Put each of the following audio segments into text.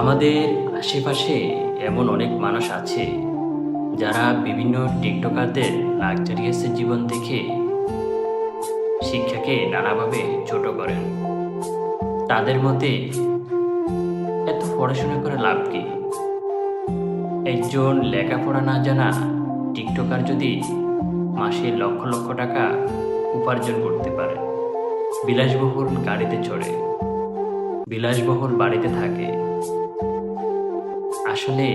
আমাদের আশেপাশে এমন অনেক মানুষ আছে যারা বিভিন্ন টিকটকারদের লাক্সারিয়াসের জীবন দেখে শিক্ষাকে নানাভাবে ছোট করেন। তাদের মতে এত পড়াশোনা করে লাভ কি? একজন লেখাপড়া না জানা টিকটকার যদি মাসে লক্ষ লক্ষ টাকা উপার্জন করতে পারে, বিলাসবহুল গাড়িতে চড়ে, বিলাসবহুল বাড়িতে থাকে আসলে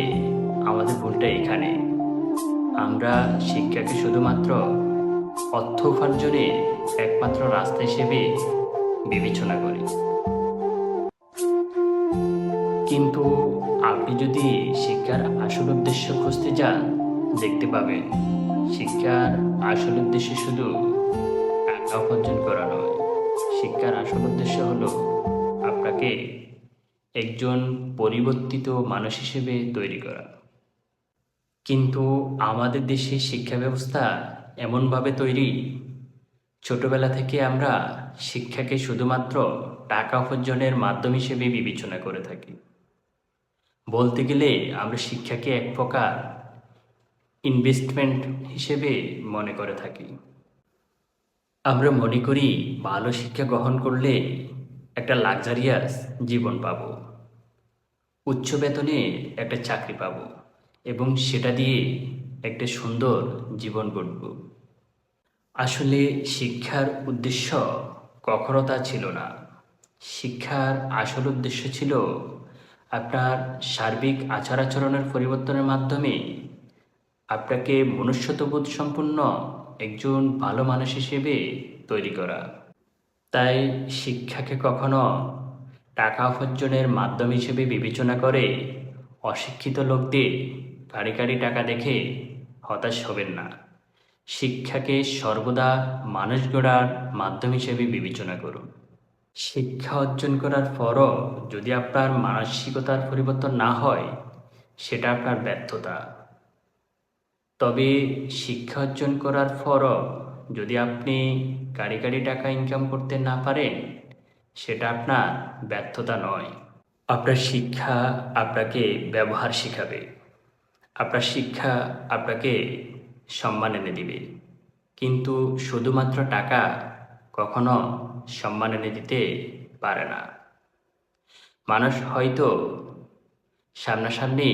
আমাদের এখানে। আমরা শিক্ষাকে শুধুমাত্র অর্থ উপার্জনের একমাত্র রাস্তা হিসেবে বিবেচনা করি। কিন্তু আপনি যদি শিক্ষার আসল উদ্দেশ্য খুঁজতে যান, দেখতে পাবেন শিক্ষার আসল উদ্দেশ্য শুধু টাকা উপার্জন করা নয়। শিক্ষার আসল উদ্দেশ্য হলো আপনাকে একজন পরিবর্তিত মানুষ হিসেবে তৈরি করা। কিন্তু আমাদের দেশে শিক্ষা ব্যবস্থা এমনভাবে তৈরি, ছোটবেলা থেকে আমরা শিক্ষাকে শুধুমাত্র টাকা উপার্জনের মাধ্যম হিসেবে বিবেচনা করে থাকি। বলতে গেলে আমরা শিক্ষাকে এক প্রকার ইনভেস্টমেন্ট হিসেবে মনে করে থাকি। আমরা মনে করি ভালো শিক্ষা গ্রহণ করলে একটা লাক্সারিয়াস জীবন পাব। উচ্চ বেতনে একটা চাকরি পাব এবং সেটা দিয়ে একটা সুন্দর জীবন গড়ব। আসলে শিক্ষার উদ্দেশ্য কখনো তা ছিল না। শিক্ষার আসল উদ্দেশ্য ছিল আপনার সার্বিক আচার আচরণের পরিবর্তনের মাধ্যমে আপনাকে মনুষ্যত্ববোধ সম্পন্ন একজন ভালো মানুষ হিসেবে তৈরি করা। তাই শিক্ষাকে কখনো টাকা উপার্জনের মাধ্যম হিসেবে বিবেচনা করে অশিক্ষিত লোকদের কারি গাড়ি টাকা দেখে হতাশ হবেন না। শিক্ষাকে সর্বদা মানুষ গড়ার মাধ্যম হিসেবে বিবেচনা করুন। শিক্ষা অর্জন করার পরও যদি আপনার মানসিকতার পরিবর্তন না হয়, সেটা আপনার ব্যর্থতা। তবে শিক্ষা অর্জন করার পরও যদি আপনি গাড়ি গাড়ি টাকা ইনকাম করতে না পারেন, সেটা আপনার ব্যর্থতা নয়। আপনার শিক্ষা আপনাকে ব্যবহার শেখাবে। আপনার শিক্ষা আপনাকে সম্মান এনে দিবে। কিন্তু শুধুমাত্র টাকা কখনো সম্মান এনে দিতে পারে না। মানুষ হয়তো সামনাসামনি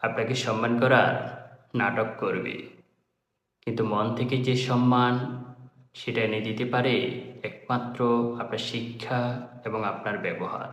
আপনাকে সম্মান করার নাটক করবে। কিন্তু মন থেকে যে সম্মান সেটা এনে দিতে পারে একমাত্র আপনার শিক্ষা এবং আপনার ব্যবহার।